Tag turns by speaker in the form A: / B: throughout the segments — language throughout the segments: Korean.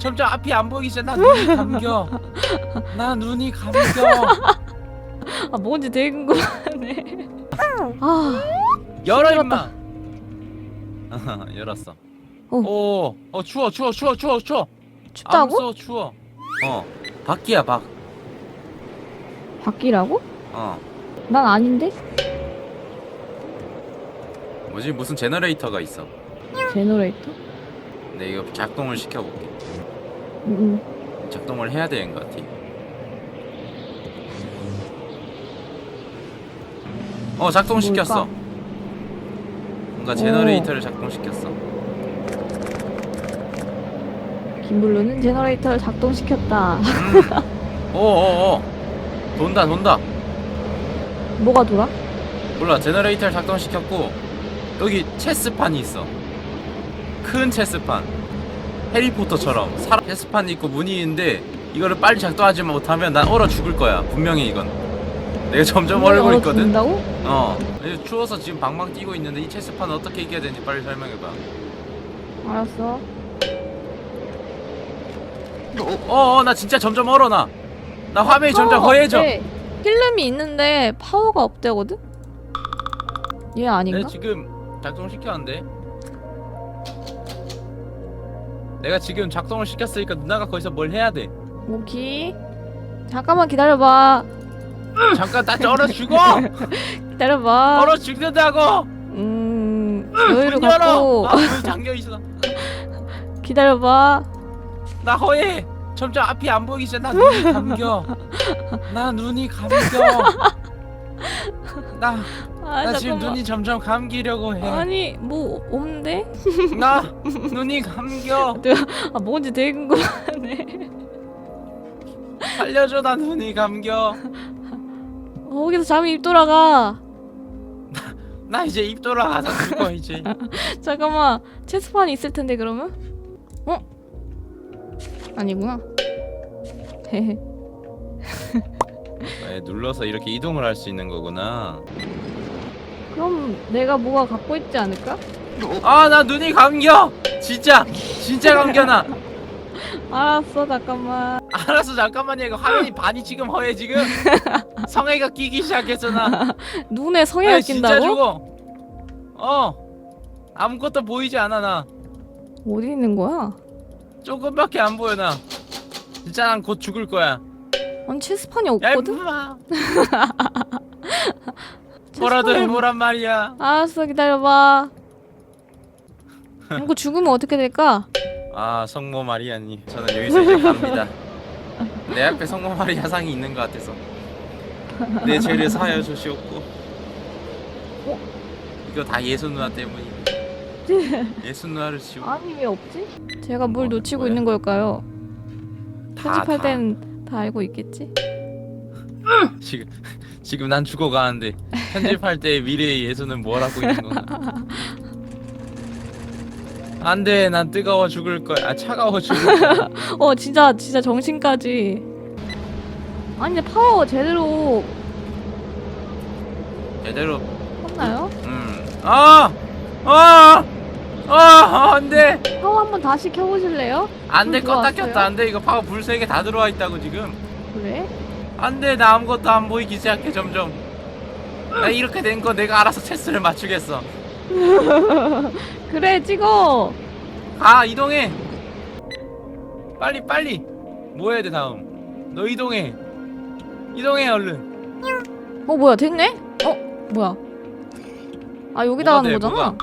A: 점점 앞이 안 보이기 전에 나 눈이 감겨. 나 눈이 감겨.
B: 아 뭔지 되게 궁금하네. 아
A: 열어. 임마. 열었어.
B: 어.
A: 오, 어 추워 추워 추워 추워 추워.
B: 춥다고?
A: 암써 추워. 어, 밖이야 밖.
B: 바뀌라고?
A: 어,
B: 난 아닌데?
A: 뭐지 무슨 제너레이터가 있어.
B: 제너레이터?
A: 근데 이거 작동을 시켜볼게.
B: 응.
A: 작동을 해야 되는 것 같아. 어 작동시켰어.
B: 뭘까?
A: 뭔가 제너레이터를 작동시켰어.
B: 김블루는 제너레이터를 작동시켰다.
A: 음. 오오오. 돈다 돈다.
B: 뭐가 돌아?
A: 몰라 제너레이터를 작동시켰고 여기 체스판이 있어. 큰 체스판. 해리포터처럼 사람 체스판이 있고 문이 있는데 이거를 빨리 작동하지 못하면 난 얼어 죽을 거야. 분명히 이건. 내가 점점 얼고 있거든.
B: 죽는다고?
A: 어. 추워서 지금 방방 뛰고 있는데 이 체스판은 어떻게 이겨야 되는지 빨리 설명해봐.
B: 알았어.
A: 어, 어, 나 진짜 점점 얼어 나. 나 화면이 점점
B: 파워가
A: 허해져.
B: 없대. 필름이 있는데 파워가 없대거든? 얘 아닌가?
A: 내가 지금 작동을 시켰는데. 내가 지금 작동을 시켰으니까 누나가 거기서 뭘 해야 돼.
B: 오키. 잠깐만 기다려봐.
A: 잠깐 나 얼어 죽어.
B: 기다려봐.
A: 얼어 죽는다고.
B: 음, 여유를
A: 문 열어.
B: 갖고
A: 아, 문 잠겨 있어.
B: 기다려봐.
A: 나 허해. 점점 앞이 안 보이기 전에 나 눈이 감겨. 나 눈이 감겨. 나,
B: 아,
A: 나 지금
B: 잠깐만.
A: 눈이 점점 감기려고 해.
B: 아니 뭐 없는데?
A: 나 눈이 감겨.
B: 아 뭔지 되게 궁금하네.
A: 살려줘 나 눈이 감겨.
B: 어, 거기서 잠이 입 돌아가.
A: 나 이제 입 돌아가서 죽어 이제.
B: 잠깐만 체스판이 있을 텐데 그러면? 어? 아니구나. 헤헤.
A: 네, 눌러서 이렇게 이동을 할 수 있는 거구나.
B: 그럼 내가 뭐가 갖고 있지 않을까?
A: 아 나 눈이 감겨. 진짜 진짜 감겨 나.
B: 알았어 잠깐만.
A: 알았어 잠깐만요. 이거 화면이 반이 지금 허해 지금. 성애가 끼기 시작했어 나.
B: 눈에 성에
A: 아, 진짜
B: 낀다고?
A: 죽어. 어. 아무것도 보이지 않아 나.
B: 어디 있는 거야?
A: 조금밖에 안 보여 나. 진짜 난 곧 죽을 거야.
B: 아니 체스판이
A: 야
B: 없거든?
A: 임마. 뭐라도 해보란 말이야.
B: 알았어 기다려봐. 이거 죽으면 어떻게 될까?
A: 아 성모 마리아님 저는 여기서 이제 갑니다 내 앞에 성모 마리아 상이 있는 것 같아서 내 죄를 사하여 주시옵고
B: 어?
A: 이거 다 예수 누나 때문이 예수 누나를 지우
B: 아니 왜 없지? 제가 뭘
A: 뭐,
B: 놓치고
A: 뭐야?
B: 있는 걸까요?
A: 다,
B: 편집할
A: 다.
B: 땐 다 알고 있겠지?
A: 지금 지금 난 죽어가는데 편집할 때 미래의 예수는 뭘 하고 있는 건가 안돼 난 뜨거워 죽을 거야. 아 차가워 죽을 거야.
B: 어 진짜 진짜 정신까지. 아니 근데 파워 제대로
A: 제대로.
B: 컸나요?
A: 음아아! 아, 아, 안돼!
B: 파워 한번 다시 켜보실래요?
A: 안돼
B: 불
A: 껐다
B: 들어왔어요?
A: 켰다 안돼. 이거 파워 불 세 개 다 들어와 있다고 지금.
B: 그래?
A: 안돼 나 아무것도 안 보이기 시작해 점점. 나 이렇게 된 거 내가 알아서 체스를 맞추겠어.
B: 그래 찍어.
A: 가 이동해. 빨리 빨리. 뭐 해야 돼 다음? 너 이동해. 이동해 얼른.
B: 어 뭐야 됐네? 어 뭐야? 아 여기다
A: 뭐가
B: 가는
A: 돼,
B: 거잖아?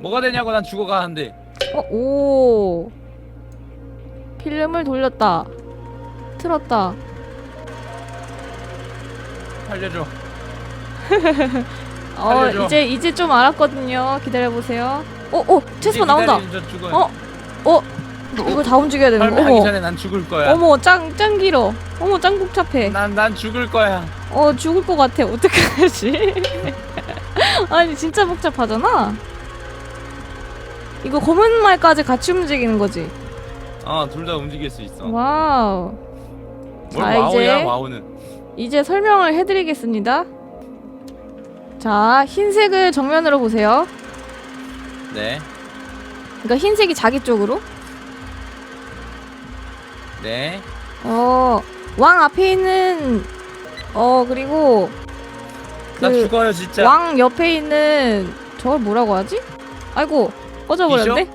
A: 뭐가? 되냐고 난 죽어가는데
B: 어, 오. 필름을 돌렸다. 틀었다
A: 살려줘.
B: 어
A: 알려줘.
B: 이제 이제 좀 알았거든요. 기다려 보세요. 어어 체스판 나온다.
A: 기다리는 저 죽어요.
B: 어? 어? 이거 다 움직여야 되는 거. 어머.
A: 전에 난 죽을 거야.
B: 어머 짱, 짱 길어. 어머 짱 복잡해.
A: 난, 난 죽을 거야.
B: 어 죽을 것 같아. 어떡하지? 아니 진짜 복잡하잖아. 이거 검은 말까지 같이 움직이는 거지?
A: 어둘다 움직일 수 있어.
B: 와우.
A: 뭘
B: 자,
A: 와우야
B: 이제-
A: 와우는
B: 이제 설명을 해드리겠습니다 자 흰색을 정면으로 보세요
A: 네
B: 그러니까 흰색이 자기 쪽으로
A: 네.
B: 어, 왕 앞에 있는 어 그리고
A: 나
B: 그
A: 죽어요 진짜.
B: 왕 옆에 있는 저걸 뭐라고 하지? 아이고 꺼져버렸네.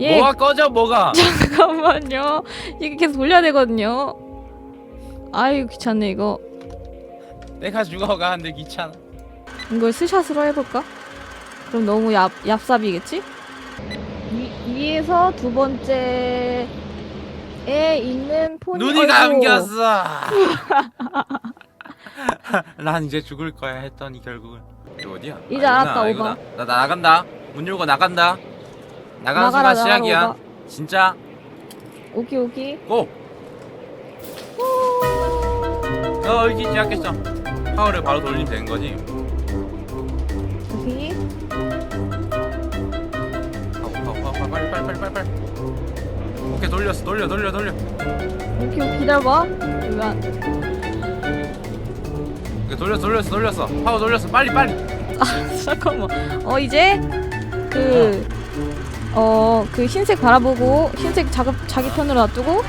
B: 예,
A: 뭐가 꺼져 뭐가?
B: 잠깐만요. 이게 계속 돌려야 되거든요. 아유 귀찮네 이거.
A: 내가 죽어가 한데 귀찮아.
B: 이걸 스샷으로 해볼까? 그럼 너무 얍 얍삽이겠지? 위, 위에서 두 번째에 있는 폰이
A: 눈이
B: 어이구.
A: 감겼어. 난 이제 죽을 거야 했더니 결국은 이거 어디야?
B: 이제
A: 아,
B: 알았다, 오바.
A: 나, 나 나간다. 문 열고 나간다. 나가는
B: 나가라,
A: 순간 시작이야.
B: 나가라, 오바.
A: 진짜
B: 오케이 오케이.
A: 고. 어 여기 시작했어. 파워를 바로 돌리면 되는 거지.
B: 오케이.
A: 파워 파워 파워 파워 빨리 빨리 빨리 빨리 빨리. 오케이 돌렸어 돌려 돌려 돌려.
B: 오케이 오케이 기다려봐. 이거
A: 오케이 돌렸어 돌렸어 돌렸어. 파워 돌렸어 빨리 빨리.
B: 잠깐만. 어 이제 그 어, 그 흰색 바라보고 흰색 자기, 자기 편으로 놔두고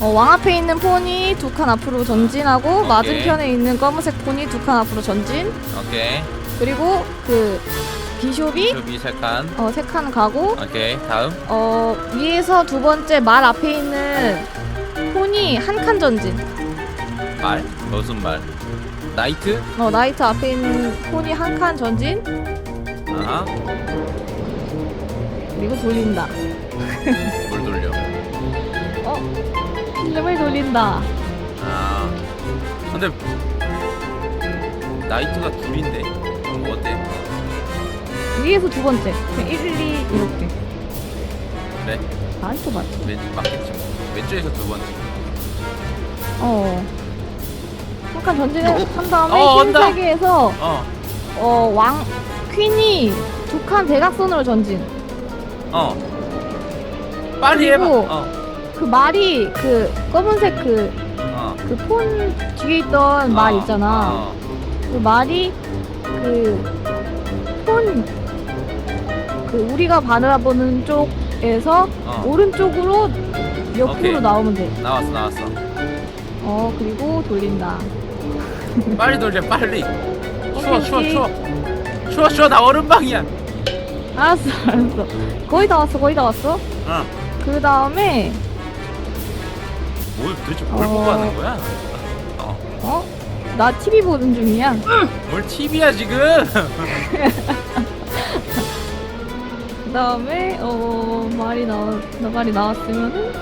B: 어, 왕 앞에 있는 폰이 두 칸 앞으로 전진하고
A: 오케이.
B: 맞은편에 있는 검은색 폰이 두 칸 앞으로 전진
A: 오케이.
B: 그리고 그 비숍이
A: 슈비 세 칸.
B: 어, 세 칸 가고
A: 오케이 다음.
B: 어, 위에서 두 번째 말 앞에 있는 폰이 한 칸 전진
A: 말 무슨 말? 나이트?
B: 어, 나이트 앞에 있는 폰이 한 칸 전진
A: 아하.
B: 그리고 돌린다
A: 뭘 돌려?
B: 필 름을 돌린다
A: 아. 근데 나이트가 둘인데. 뭐 어때?
B: 위에서 두 번째 그냥 1, 2 이렇게
A: 그래?
B: 나이트
A: 맞왼 맞겠지. 뭐. 왼쪽에서 두 번째.
B: 어. 잠깐 전진을 한 다음에
A: 어, 온다.
B: 흰색에서
A: 어.
B: 어, 왕 퀸이 두 칸 대각선으로 전진.
A: 어. 빨리 해봐.
B: 그리고-
A: 어.
B: 그 말이 그 검은색 그
A: 어.
B: 그 폰 뒤에 있던 말
A: 어,
B: 있잖아.
A: 어.
B: 그 말이 그폰그 우리가 바라보는 쪽에서
A: 어.
B: 오른쪽으로 옆으로
A: 오케이.
B: 나오면 돼.
A: 나왔어 나왔어.
B: 어 그리고 돌린다.
A: 빨리 돌려 빨리. 추워
B: 오케이,
A: 추워
B: 오케이.
A: 추워. 추워 추워 나 얼음방이야.
B: 알았어 알았어. 거의 다 왔어 거의 다 왔어.
A: 어.
B: 그 다음에
A: 뭘 도대체 뭘
B: 어.
A: 보고 하는 거야? 어.
B: 어? 나 TV 보는 중이야.
A: 뭘 TV야 지금?
B: 그 다음에 어 말이 나나 말이 나왔으면은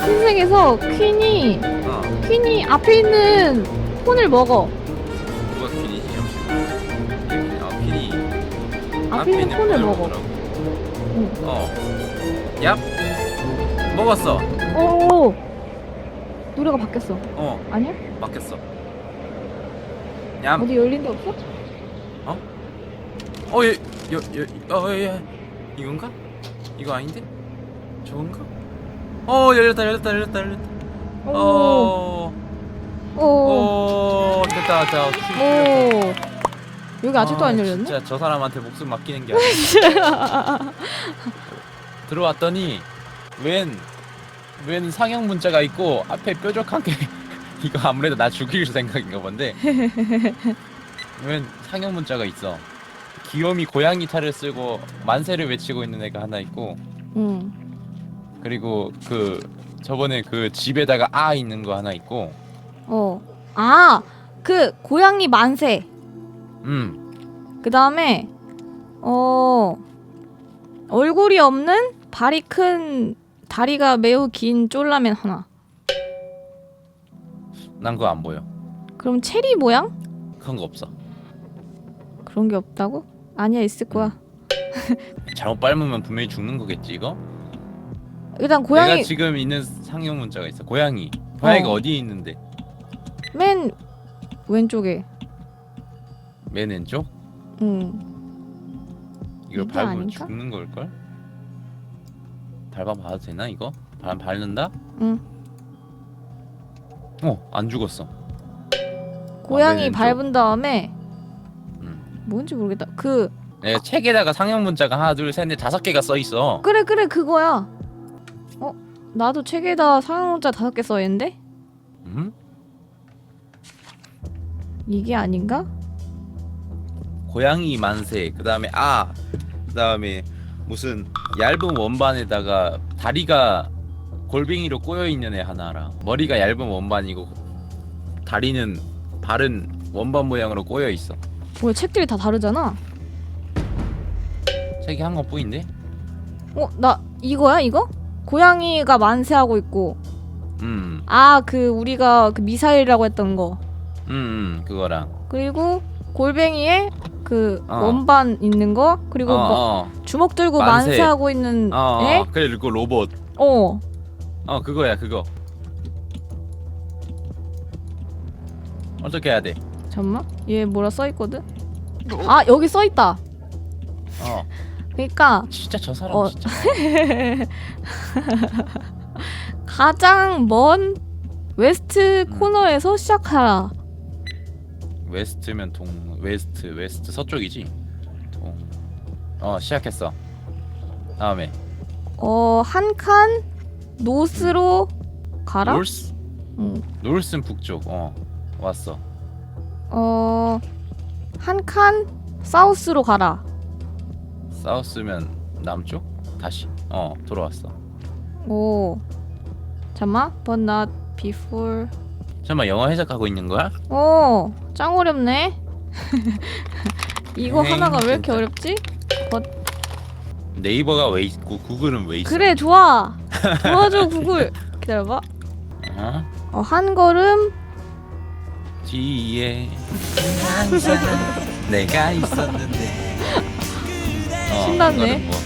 B: 흰색에서 퀸이
A: 어.
B: 퀸이 앞에 있는 폰을 먹어.
A: 누가 퀸이지 잠시만. 아 퀸이
B: 앞에 있는 폰을 먹어.
A: 먹더라고.
B: 응.
A: 어. 얍. 먹었어.
B: 오 노래가 바뀌었어.
A: 어.
B: 아니야?
A: 바뀌었어. 얌.
B: 어디 열린 데 없어?
A: 어, 얘, 여, 여, 어, 얘, 이건가? 이거 아닌데? 저건가? 어, 열렸다, 열렸다, 열렸다, 열렸다.
B: 오.
A: 어,
B: 오.
A: 어, 됐다, 됐다.
B: 오. 여기 아직도
A: 아,
B: 안 열렸네?
A: 진짜 저 사람한테 목숨 맡기는 게 아니야. 들어왔더니 웬, 웬 상형 문자가 있고 앞에 뾰족한 게 이거 아무래도 나 죽일 생각인가 본데. 웬 상형 문자가 있어. 귀요미 고양이 탈을 쓰고 만세를 외치고 있는 애가 하나 있고
B: 응.
A: 그리고 그 저번에 그 집에다가 아 있는 거 하나 있고
B: 어. 아, 그 고양이 만세.
A: 음
B: 그 다음에 어 얼굴이 없는 발이 큰 다리가 매우 긴 쫄라맨 하나.
A: 난 그거 안 보여
B: 그럼 체리 모양?
A: 그런 거 없어
B: 그런 게 없다고? 아니야 있을 거야.
A: 잘못 밟으면 분명히 죽는 거겠지 이거
B: 일단
A: 내가
B: 고양이
A: 지금 있는 상형 문자가 있어 고양이 고양이가
B: 어.
A: 어. 디에 있는데
B: 맨 왼쪽에.
A: 맨 왼쪽
B: 응.
A: 이걸
B: 이게
A: 밟으면
B: 아닌가?
A: 죽는 걸걸 밟아 봐도 되나 이거 밟 밟는다
B: 응.
A: 어 안 죽었어
B: 고양이
A: 왼쪽.
B: 밟은 다음에
A: 음.
B: 뭔지 모르겠다. 그
A: 네, 책에다가 상형 문자가 하나 둘 셋 넷 다섯 개가 써 있어.
B: 그래 그래 그거야. 어 나도 책에다 상용문자 다섯 개 써있는데
A: 음?
B: 이게 아닌가?
A: 고양이 만세. 그다음에 아. 그다음에 무슨 얇은 원반에다가 다리가 골뱅이로 꼬여 있는 애 하나랑 머리가 얇은 원반이고 다리는 바른 원반 모양으로 꼬여 있어.
B: 뭐야 책들이 다 다르잖아.
A: 책이 한 것 뿐인데?
B: 어 나 이거야 이거? 고양이가 만세하고 있고
A: 음,
B: 아 그 우리가 그 미사일이라고 했던 거
A: 음, 음 그거랑.
B: 그리고 골뱅이에 그
A: 어.
B: 원반 있는 거 그리고
A: 어,
B: 뭐
A: 어,
B: 주먹 들고
A: 만세.
B: 만세 하고 있는
A: 어,
B: 애?
A: 어, 그리고 로봇.
B: 어
A: 어, 그거야, 그거. 어떻게 해야 돼?
B: 잠만 얘 뭐라 써 있거든? 아 여기 써 있다
A: 어,
B: 그러니까
A: 진짜 저 사람
B: 어.
A: 진짜.
B: 가장 먼 웨스트
A: 음.
B: 코너에서 시작하라
A: 웨스트면 동, 웨스트, 웨스트 서쪽이지. 동. 어, 시작했어. 다음에
B: 어 한 칸 노스로 가라?
A: 놀스,
B: 응.
A: 놀스는 북쪽. 어, 왔어.
B: 어, 한 칸 사우스로 가라.
A: 사우스면 남쪽? 다시. 어, 돌아왔어.
B: 오. 잠만. But not before.
A: 잠깐만 영어 해석하고 있는 거야?
B: 오, 짱 어렵네. 이거
A: 에이,
B: 하나가 왜 이렇게
A: 진짜.
B: 어렵지?
A: 네이버가 왜 있고 구글은 왜 있어?
B: 그래, 좋아. 도와줘, 구글. 기다려봐.
A: 어?
B: 어, 한 걸음.
A: 뒤에 항상 내가 있었는데. 어,
B: 신났네.
A: 이거는 뭐